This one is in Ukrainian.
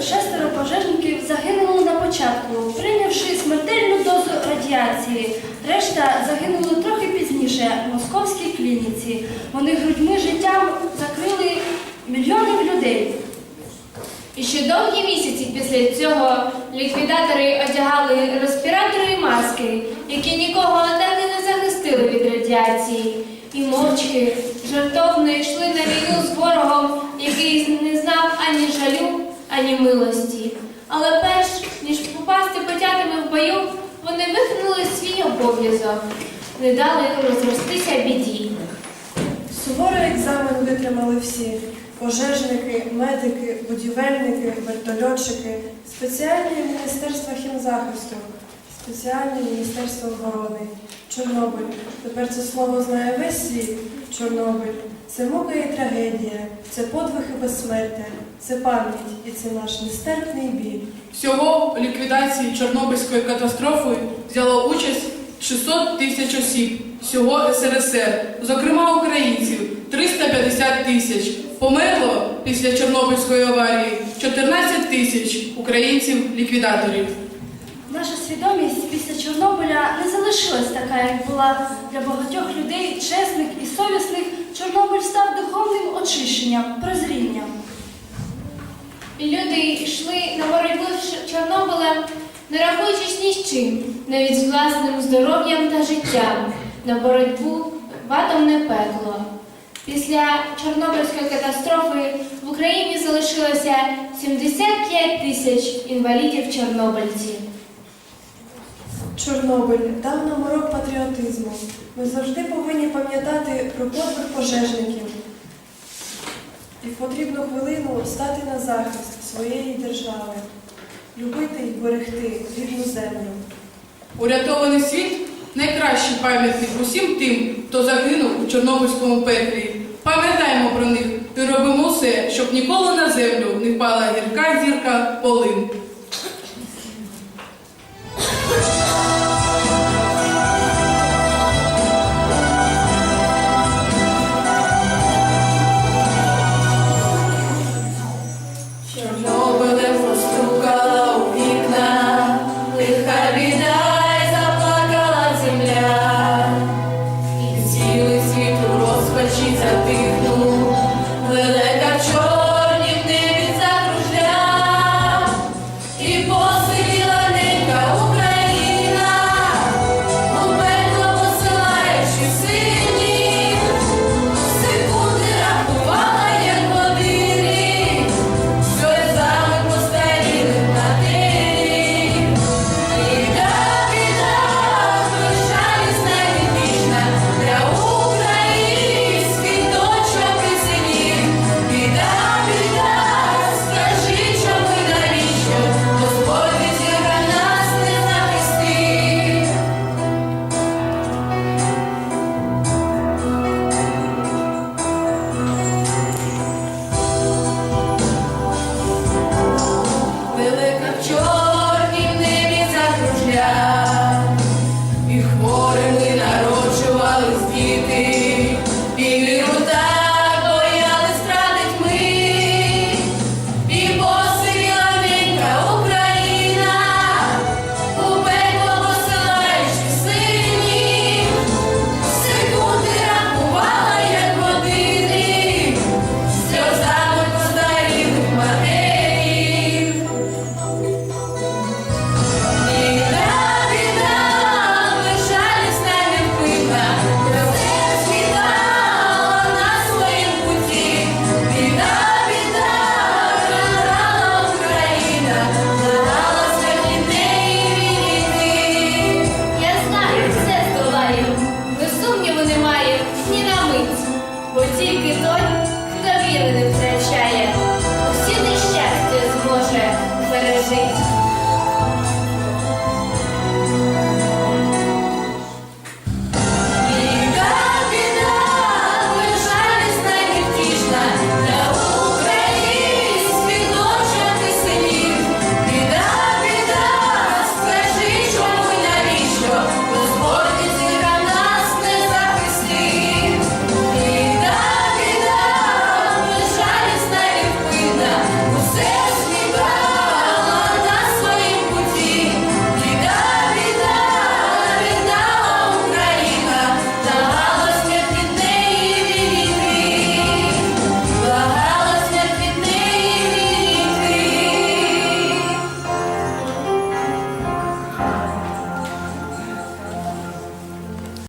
шестеро пожежників загинуло на початку, прийнявши смертельну дозу радіації. Решта загинули трохи пізніше в московській клініці. Вони грудьми життям закрили мільйони людей. І ще довгі місяці після цього ліквідатори одягали респіратори і маски, які нікого так і не захистили від радіації. І мовчки жартовно йшли на війну з ворогом, який не знав ані життя ані милості. Але перш ніж попасти потятими в бою, вони виконали свій обов'язок, не дали розростися біді. Суворий екзамен витримали всі. Пожежники, медики, будівельники, вертольотчики, спеціальні міністерства хімзахисту, спеціальне міністерство оборони, Чорнобиль. Тепер це слово знає весь світ. Чорнобиль. Це мука і трагедія, це подвиг і безсмертя, це пам'ять і це наш нестерпний біль. Всього у ліквідації Чорнобильської катастрофи взяло участь 600 тисяч осіб всього СРСР, зокрема українців 350 тисяч. Померло після Чорнобильської аварії 14 тисяч українців-ліквідаторів. Наша свідомість після Чорнобиля не залишилась така, як була для багатьох людей, чесних і совісних. Чорнобиль став духовним очищенням, прозрінням. Люди йшли на боротьбу з Чорнобилем, не рахуючись ні з чим, навіть з власним здоров'ям та життям, на боротьбу в атомне пекло. Після Чорнобильської катастрофи в Україні залишилося 75 тисяч інвалідів-чорнобильців. Чорнобиль дав нам урок патріотизму. Ми завжди повинні пам'ятати про подвиг пожежників. І в потрібну хвилину стати на захист своєї держави, любити і берегти рідну землю. Урятований світ найкращий пам'ятник усім тим, хто загинув у Чорнобильському пеклі. Пам'ятаємо про них і робимо все, щоб ніколи на землю не впала гірка зірка полин. Christmas. Jersey.